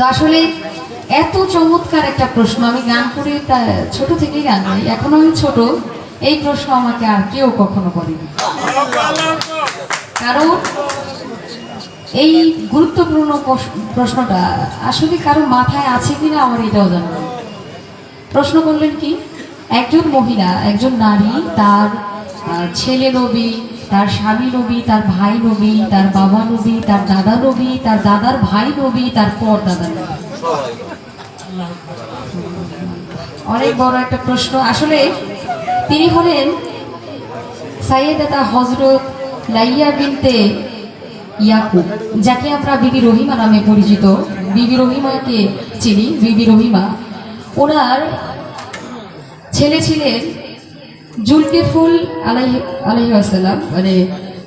তো আসলে এত চমৎকার একটা প্রশ্ন। আমি গান করি, তা ছোট থেকেই গান করি। এখনও আমি ছোট, এই প্রশ্ন আমাকে আর কেউ কখনো করেনি। কারণ এই গুরুত্বপূর্ণ প্রশ- প্রশ্নটা আসলে কারও মাথায় আছে কিনা আমার এটাও জানা প্রশ্ন করলেন কি? একজন মহিলা, একজন নারী, তার ছেলে নবী তার স্বামী নবী, তার ভাই নবী, তার বাবা নবী, তার দাদা নবী, তার দাদার ভাই নবী, তার পর দাদা নবী। অনেক বড় একটা প্রশ্ন। আসলে তিনি হলেন সাইয়েদাতা হজরত লাইয়া বিনতে ইয়াকুব, যাকে আমরা বিবি রহিমা নামে পরিচিত। বিবি রহিমাকে চিনি, বিবি রহিমা। ওনার ছেলে ছিলেন জুলকে ফুল আলাই আলাইসাল্লাম মানে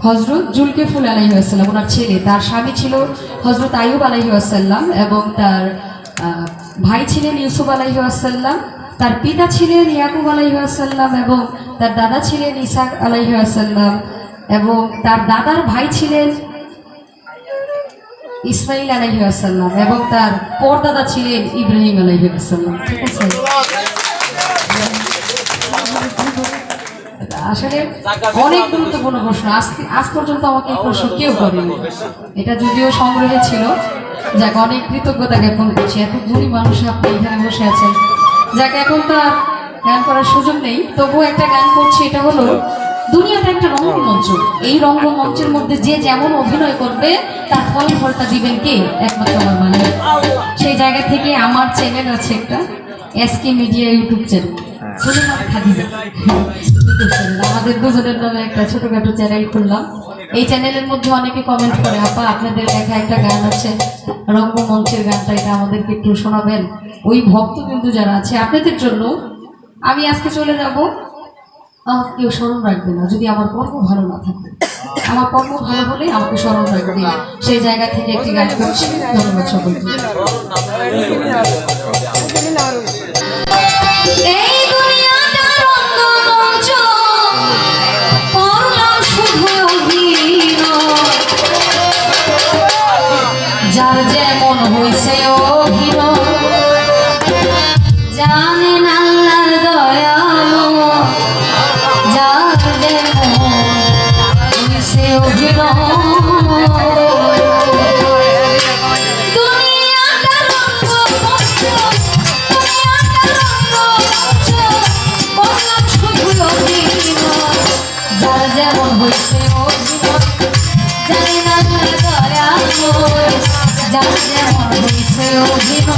হজরত জুলকে ফুল আলাইসাল্লাম ওনার ছেলে, তার স্বামী ছিল হজরত আয়ুব আলাইসাল্লাম এবং তার ভাই ছিলেন ইউসুফ আলাইসাল্লাম তার পিতা ছিলেন ইয়াকুব আলাইসাল্লাম এবং তার দাদা ছিলেন ইসাক আলাইসাল্লাম এবং তার দাদার ভাই ছিলেন ইসমাইল আলাইসাল্লাম এবং তার পরদাদা ছিলেন ইব্রাহিম আলাইসাল্লাম ঠিক আছে? আসলে অনেক গুরুত্বপূর্ণ প্রশ্ন। আজ আজ পর্যন্ত আমাকে এই প্রশ্ন কেউ করেনি। এটা যদিও সংগ্রহে ছিল। যাকে অনেক কৃতজ্ঞতা জ্ঞাপন করছি। এত গুণী মানুষ আপনি এখানে বসে আছেন। যাকে এখন তো আর গান করার সুযোগ নেই। তবুও একটা গান করছি এটা হলো দুনিয়াটা একটা রঙ্গমঞ্চ এই রঙ্গমঞ্চের মধ্যে যে যেমন অভিনয় করবে তার ফল ফলটা দিবেন কে? একমাত্র আমার মানে সেই জায়গা থেকে আমার চ্যানেল আছে একটা এসকে মিডিয়া ইউটিউব চ্যানেল। শুনুন খাদিজা। ইউটিউব চ্যানেল আমাদের দুজনের নামে একটা ছোটখাটো চ্যানেল খুললাম। এই চ্যানেলের মধ্যে অনেকে কমেন্ট করে, আপা, আপনাদের লেখা একটা গান আছে, রঙ্গমঞ্চের গানটা, এটা আমাদেরকে একটু শোনাবেন। ওই ভক্তবিন্দু যারা আছে, আপনাদের জন্য আমি আজকে চলে যাব। আমাকে কেউ স্মরণ রাখবে না, যদি আমার কর্ম ভালো না থাকে। আমার কর্ম ভালো হলে আমাকে স্মরণ রাখবে। সেই জায়গা থেকে একটি গান করছি। ধন্যবাদ সকলকে। হইছে অভিনয় জানেন আল্লাহর দয়ালু যার হইছে অভিনয়। যার যেমন হইছে যার যেমন হইছে অভিনয়।